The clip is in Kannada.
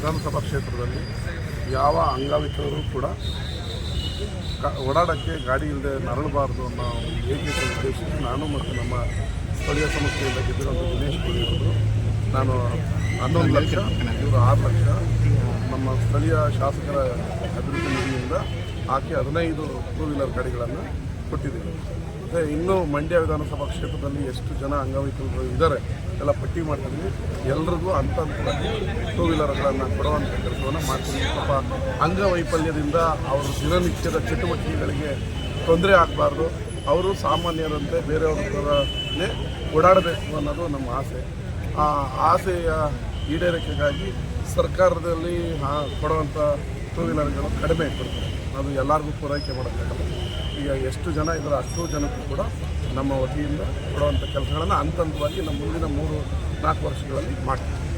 ವಿಧಾನಸಭಾ ಕ್ಷೇತ್ರದಲ್ಲಿ ಯಾವ ಅಂಗವಿಕಲರು ಕೂಡ ಕ- ಓಡಾಡೋಕ್ಕೆ ಗಾಡಿ ಇಲ್ಲದೆ ನರಳಬಾರ್ದು ಅನ್ನೋ ಏಕೈಕ ಉದ್ದೇಶಕ್ಕೆ ನಾನು ಮತ್ತು ನಮ್ಮ ಸ್ಥಳೀಯ ಸಂಸ್ಥೆಯಿಂದ ಗೆದ್ದಿರುವಂಥ ದಿನೇಶ್ ಅವರು, ನಾನು ಹನ್ನೊಂದು ಲಕ್ಷ, ಇವರು ಆರು ಲಕ್ಷ, ನಮ್ಮ ಸ್ಥಳೀಯ ಶಾಸಕರ ಅಭಿವೃದ್ಧಿ ನಿಧಿಯಿಂದ ಹಾಕಿ ಹದಿನೈದು ಟೂ ವೀಲರ್ ಗಾಡಿಗಳನ್ನು ಕೊಟ್ಟಿದ್ದೀವಿ. ಮತ್ತು ಇನ್ನೂ ಮಂಡ್ಯ ವಿಧಾನಸಭಾ ಕ್ಷೇತ್ರದಲ್ಲಿ ಎಷ್ಟು ಜನ ಅಂಗವಿಕಲರು ಇದ್ದಾರೆ, ಎಲ್ಲ ಪಟ್ಟಿ ಮಾಡ್ತಿದ್ವಿ. ಎಲ್ರಿಗೂ ಅಂತ ಟೂ ವೀಲರ್ಗಳನ್ನು ಕೊಡುವಂಥ ಕೆಲಸವನ್ನು ಮಾಡ್ತೀವಿ ಸ್ವಲ್ಪ ಅಂಗವೈಫಲ್ಯದಿಂದ ಅವರ ದಿನನಿತ್ಯದ ಚಟುವಟಿಕೆಗಳಿಗೆ ತೊಂದರೆ ಆಗಬಾರ್ದು. ಅವರು ಸಾಮಾನ್ಯರಂತೆ ಬೇರೆಯವ್ರ ಥರನೇ ಓಡಾಡಬೇಕು ಅನ್ನೋದು ನಮ್ಮ ಆಸೆ. ಆ ಆಸೆಯ ಈಡೇರಿಕೆಗಾಗಿ ಸರ್ಕಾರದಲ್ಲಿ ಕೊಡುವಂಥ ಟೂ ವೀಲರ್ಗಳು ಕಡಿಮೆ ಕೊಡ್ತಾರೆ. ಅದು ಎಲ್ಲರಿಗೂ ಪೂರೈಕೆ ಮಾಡೋಕ್ಕಾಗಲ್ಲ ಈಗ ಎಷ್ಟು ಜನ ಇದ್ದಾರೆ ಅಷ್ಟು ಜನಕ್ಕೂ ಕೂಡ ನಮ್ಮ ವತಿಯಿಂದ ಕೊಡುವಂಥ ಕೆಲಸಗಳನ್ನು ಹಂತ ಹಂತವಾಗಿ ನಮ್ಮ ಮುಂದಿನ ಮೂರು ನಾಲ್ಕು ವರ್ಷಗಳಲ್ಲಿ ಮಾಡ್ತೀವಿ.